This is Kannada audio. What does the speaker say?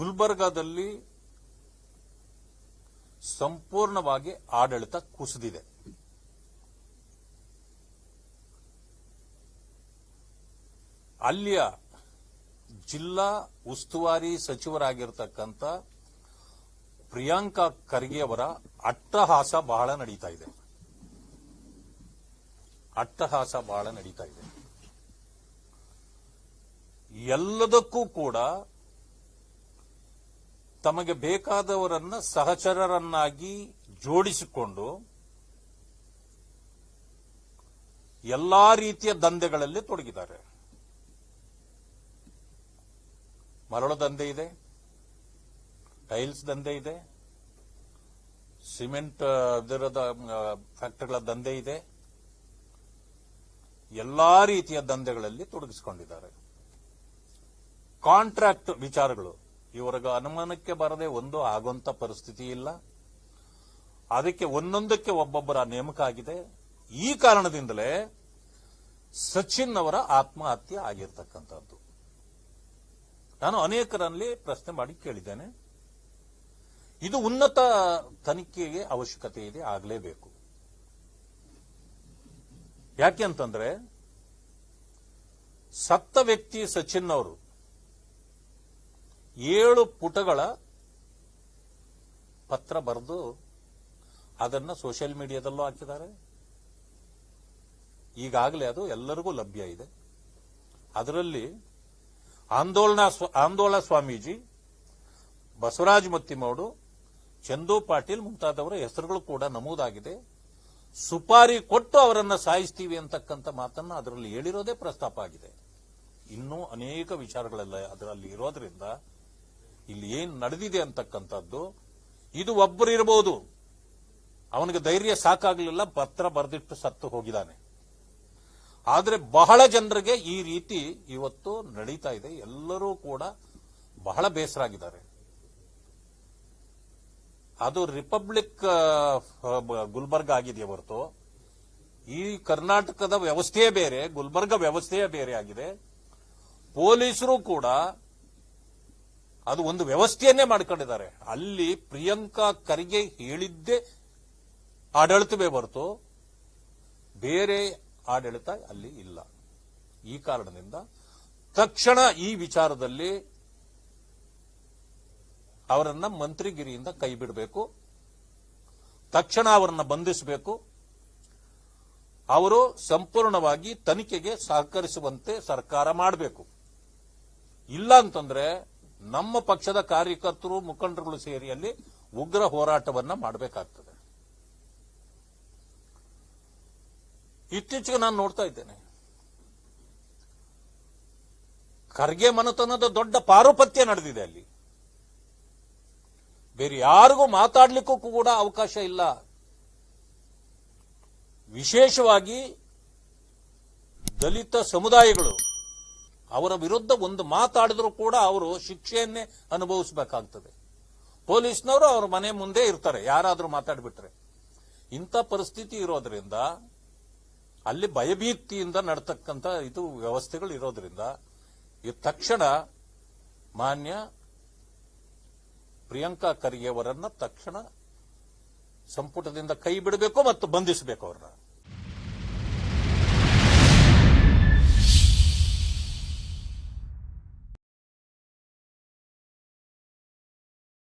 ಗುಲ್ಬರ್ಗಾದಲ್ಲಿ ಸಂಪೂರ್ಣವಾಗಿ ಆಡಳಿತ ಕುಸಿದಿದೆ. ಅಲ್ಲಿಯ ಜಿಲ್ಲಾ ಉಸ್ತುವಾರಿ ಸಚಿವರಾಗಿರ್ತಕ್ಕಂಥ ಪ್ರಿಯಾಂಕಾ ಖರ್ಗೆ ಅವರ ಅಟ್ಟಹಾಸ ಬಹಳ ನಡೀತಾ ಇದೆ. ಅಟ್ಟಹಾಸ ಬಹಳ ನಡೀತಾ ಇದೆ. ಎಲ್ಲದಕ್ಕೂ ಕೂಡ ತಮಗೆ ಬೇಕಾದವರನ್ನ ಸಹಚರರನ್ನಾಗಿ ಜೋಡಿಸಿಕೊಂಡು ಎಲ್ಲಾ ರೀತಿಯ ದಂಧೆಗಳಲ್ಲಿ ತೊಡಗಿದ್ದಾರೆ. ಮರಳು ದಂಧೆ ಇದೆ, ಟೈಲ್ಸ್ ದಂಧೆ ಇದೆ, ಸಿಮೆಂಟ್ ಇದರದ ಫ್ಯಾಕ್ಟರಿಗಳ ದಂಧೆ ಇದೆ. ಎಲ್ಲಾ ರೀತಿಯ ದಂಧೆಗಳಲ್ಲಿ ತೊಡಗಿಸಿಕೊಂಡಿದ್ದಾರೆ. ಕಾಂಟ್ರಾಕ್ಟ್ ವಿಚಾರಗಳು ಇವರಿಗೆ ಅನುಮಾನಕ್ಕೆ ಬರದೆ ಒಂದು ಆಗುವಂತ ಪರಿಸ್ಥಿತಿ ಇಲ್ಲ. ಅದಕ್ಕೆ ಒಂದೊಂದಕ್ಕೆ ಒಬ್ಬೊಬ್ಬರ ನೇಮಕ ಆಗಿದೆ. ಈ ಕಾರಣದಿಂದಲೇ ಸಚಿನ್ ಅವರ ಆತ್ಮಹತ್ಯೆ ಆಗಿರ್ತಕ್ಕಂಥದ್ದು. ನಾನು ಅನೇಕರಲ್ಲಿ ಪ್ರಶ್ನೆ ಮಾಡಿ ಕೇಳಿದ್ದೇನೆ. ಇದು ಉನ್ನತ ತನಿಖೆಗೆ ಅವಶ್ಯಕತೆ ಇದೆ, ಆಗಲೇಬೇಕು. ಯಾಕೆ ಅಂತಂದ್ರೆ ಸತ್ತ ವ್ಯಕ್ತಿ ಸಚಿನ್ ಅವರು ಏಳು ಪುಟಗಳ ಪತ್ರ ಬರೆದು ಅದನ್ನು ಸೋಷಿಯಲ್ ಮೀಡಿಯಾದಲ್ಲೂ ಹಾಕಿದ್ದಾರೆ. ಈಗಾಗಲೇ ಅದು ಎಲ್ಲರಿಗೂ ಲಭ್ಯ ಇದೆ. ಅದರಲ್ಲಿ ಆಂದೋಲನ ಆಂದೋಲನ ಸ್ವಾಮೀಜಿ, ಬಸವರಾಜ ಮತ್ತಿಮೌಡು, ಚಂದು ಪಾಟೀಲ್ ಮುಂತಾದವರ ಹೆಸರುಗಳು ಕೂಡ ನಮೂದಾಗಿದೆ. ಸುಪಾರಿ ಕೊಟ್ಟು ಅವರನ್ನು ಸಾಯಿಸ್ತೀವಿ ಅಂತಕ್ಕಂಥ ಮಾತನ್ನು ಅದರಲ್ಲಿ ಹೇಳಿರೋದೇ ಪ್ರಸ್ತಾಪ ಆಗಿದೆ. ಇನ್ನೂ ಅನೇಕ ವಿಚಾರಗಳೆಲ್ಲ ಅದರಲ್ಲಿ ಇರೋದ್ರಿಂದ ಇಲ್ಲಿ ಏನು ನಡೆದಿದೆ ಅಂತಕ್ಕಂಥದ್ದು, ಇದು ಒಬ್ಬರು ಇರಬಹುದು ಅವನಿಗೆ ಧೈರ್ಯ ಸಾಕಾಗಲಿಲ್ಲ, ಪತ್ರ ಬರೆದಿಟ್ಟು ಸತ್ತು ಹೋಗಿದ್ದಾನೆ. ಆದರೆ ಬಹಳ ಜನರಿಗೆ ಈ ರೀತಿ ಇವತ್ತು ನಡೀತಾ ಇದೆ. ಎಲ್ಲರೂ ಕೂಡ ಬಹಳ ಬೇಸರ ಆಗಿದ್ದಾರೆ ಅದು ರಿಪಬ್ಲಿಕ್ ಗುಲ್ಬರ್ಗ ಆಗಿದೆ ಹೊರತು. ಈ ಕರ್ನಾಟಕದ ವ್ಯವಸ್ಥೆಯೇ ಬೇರೆ, ಗುಲ್ಬರ್ಗ ವ್ಯವಸ್ಥೆಯೇ ಬೇರೆ ಆಗಿದೆ. ಪೊಲೀಸರು ಕೂಡ ಅದು ಒಂದು ವ್ಯವಸ್ಥೆಯನ್ನೇ ಮಾಡ್ಕೊಂಡಿದ್ದಾರೆ. ಅಲ್ಲಿ ಪ್ರಿಯಾಂಕಾ ಖರ್ಗೆ ಹೇಳಿದ್ದೇ ಆಡಳಿತವೇ ಹೊರತು ಬೇರೆ ಆಡಳಿತ ಅಲ್ಲಿ ಇಲ್ಲ. ಈ ಕಾರಣದಿಂದ ತಕ್ಷಣ ಈ ವಿಚಾರದಲ್ಲಿ ಅವರನ್ನ ಮಂತ್ರಿಗಿರಿಯಿಂದ ಕೈ ಬಿಡಬೇಕು. ತಕ್ಷಣ ಅವರನ್ನ ಬಂಧಿಸಬೇಕು. ಅವರು ಸಂಪೂರ್ಣವಾಗಿ ತನಿಖೆಗೆ ಸಹಕರಿಸುವಂತೆ ಸರ್ಕಾರ ಮಾಡಬೇಕು. ಇಲ್ಲ ಅಂತಂದ್ರೆ ನಮ್ಮ ಪಕ್ಷದ ಕಾರ್ಯಕರ್ತರು, ಮುಖಂಡರುಗಳು ಸೇರಿ ಅಲ್ಲಿ ಉಗ್ರ ಹೋರಾಟವನ್ನ ಮಾಡಬೇಕಾಗ್ತದೆ. ಇತ್ತೀಚೆಗೆ ನಾನು ನೋಡ್ತಾ ಇದ್ದೇನೆ. ಖರ್ಗೆ ಮನತನದ ದೊಡ್ಡ ಪಾರುಪತ್ಯ ನಡೆದಿದೆ ಅಲ್ಲಿ. ಬೇರೆ ಯಾರಿಗೂ ಮಾತಾಡ್ಲಿಕ್ಕೂ ಕೂಡ ಅವಕಾಶ ಇಲ್ಲ. ವಿಶೇಷವಾಗಿ ದಲಿತ ಸಮುದಾಯಗಳು ಅವರ ವಿರುದ್ಧ ಒಂದು ಮಾತಾಡಿದ್ರು ಕೂಡ ಅವರು ಶಿಕ್ಷೆಯನ್ನೇ ಅನುಭವಿಸಬೇಕಾಗ್ತದೆ. ಪೊಲೀಸ್ನವರು ಅವ್ರ ಮನೆ ಮುಂದೆ ಇರ್ತಾರೆ, ಯಾರಾದರೂ ಮಾತಾಡಿಬಿಟ್ರೆ. ಇಂಥ ಪರಿಸ್ಥಿತಿ ಇರೋದ್ರಿಂದ, ಅಲ್ಲಿ ಭಯಭೀತಿಯಿಂದ ನಡತಕ್ಕಂಥ ಇದು ವ್ಯವಸ್ಥೆಗಳು ಇರೋದ್ರಿಂದ ತಕ್ಷಣ ಮಾನ್ಯ ಪ್ರಿಯಾಂಕಾ ಖರ್ಗೆ ಅವರನ್ನ ತಕ್ಷಣ ಸಂಪುಟದಿಂದ ಕೈ ಬಿಡಬೇಕು ಮತ್ತು ಬಂಧಿಸಬೇಕು ಅವರನ್ನ.